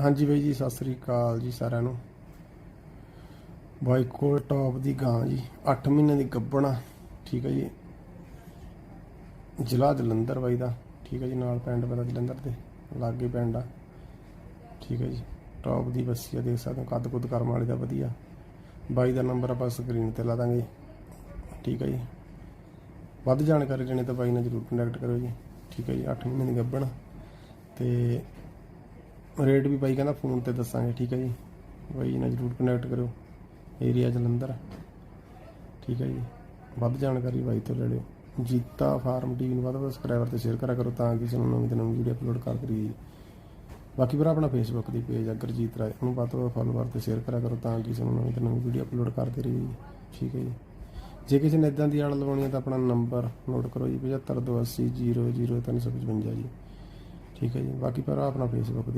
ਹਾਂਜੀ ਬਾਈ ਜੀ, ਸਤਿ ਸ੍ਰੀ ਅਕਾਲ ਜੀ ਸਾਰਿਆਂ ਨੂੰ। ਬਾਈ ਕੋਲ ਟੌਪ ਦੀ ਗਾਂ ਜੀ 8 ਮਹੀਨੇ ਦੀ ਗੱਬਣਾ ਠੀਕ ਹੈ ਜੀ। ਜ਼ਿਲ੍ਹਾ ਜਲੰਧਰ ਬਾਈ ਦਾ, ਠੀਕ ਹੈ ਜੀ, ਨਾਲ ਪਿੰਡ ਪੈਂਦਾ ਜਲੰਧਰ ਦੇ, ਲਾਗੇ ਪਿੰਡ ਆ। ਠੀਕ ਹੈ ਜੀ ਟੌਪ ਦੀ ਬੱਸੀ ਆ, ਦੇਖ ਸਕਦੇ ਹੋ ਕੱਦ ਕੁੱਦ ਕਰਮ ਵਾਲੀ ਦਾ ਵਧੀਆ। ਬਾਈ ਦਾ ਨੰਬਰ ਆਪਾਂ ਸਕਰੀਨ ਤੇ ਲਾ ਦਾਂਗੇ। ਠੀਕ ਹੈ ਜੀ। ਵੱਧ ਜਾਣਕਾਰੀ ਲੈਣੀ ਤਾਂ ਬਾਈ ਨਾਲ ਜਰੂਰ ਕੰਟੈਕਟ ਕਰੋ ਜੀ। ਠੀਕ ਹੈ ਜੀ 8 ਮਹੀਨੇ ਦੀ ਗੱਬਣ ਤੇ ਰੇਟ ਵੀ ਬਾਈ ਕਹਿੰਦਾ ਫੋਨ ਤੇ ਦੱਸਾਂਗੇ, ਠੀਕ ਹੈ ਜੀ। ਬਾਈ ਨਾਲ ਜਰੂਰ ਕਨੈਕਟ ਕਰਿਓ ਏਰੀਆ ਜਲੰਧਰ। ਠੀਕ ਹੈ ਜੀ। ਵੱਧ ਜਾਣਕਾਰੀ ਬਾਈ ਤੋਂ ਲੈ ਲਿਓ। ਜੀਤਾ ਫਾਰਮ ਟੀਵੀ ਨੂੰ ਵੱਧ ਤੋਂ ਵੱਧ ਸਬਸਕ੍ਰਾਈਬਰ ਤੇ ਸ਼ੇਅਰ ਕਰਾ ਕਰੋ ਤਾਂ ਕਿ ਸਾਨੂੰ ਨਵੀਂ ਤੋਂ ਨਵੀਂ ਵੀਡੀਓ ਅਪਲੋਡ ਕਰ ਕਰੀਏ ਬਾਕੀ ਵੀਰ, ਆਪਣਾ ਫੇਸਬੁੱਕ ਦੀ ਪੇਜ ਹੈ ਗੁਰਜੀਤ ਰਾਏ। ਉਹਨੂੰ ਵੱਧ ਤੋਂ ਵੱਧ ਫੋਲੋਵਰ ਤੇ ਸ਼ੇਅਰ ਕਰਿਆ ਕਰੋ ਤਾਂ ਕਿ ਸਾਨੂੰ ਨਵੀਂ ਤੋਂ ਨਵੀਂ ਵੀਡੀਓ ਅਪਲੋਡ ਕਰਦੇ ਰਹੀਏ। ਠੀਕ ਹੈ ਜੀ। ਜੇ ਕਿਸੇ ਨੇ ਇਦਾਂ ਦੀ ਆੜ ਲਵਾਉਣੀ ਹੈ ਤਾਂ ਆਪਣਾ ਨੰਬਰ ਨੋਟ ਕਰੋ ਜੀ 7528000355 ਜੀ। ਠੀਕ ਹੈ ਜੀ। ਬਾਕੀ ਪਰ ਆਪਣਾ ਫੇਸਬੁੱਕ ਦੀ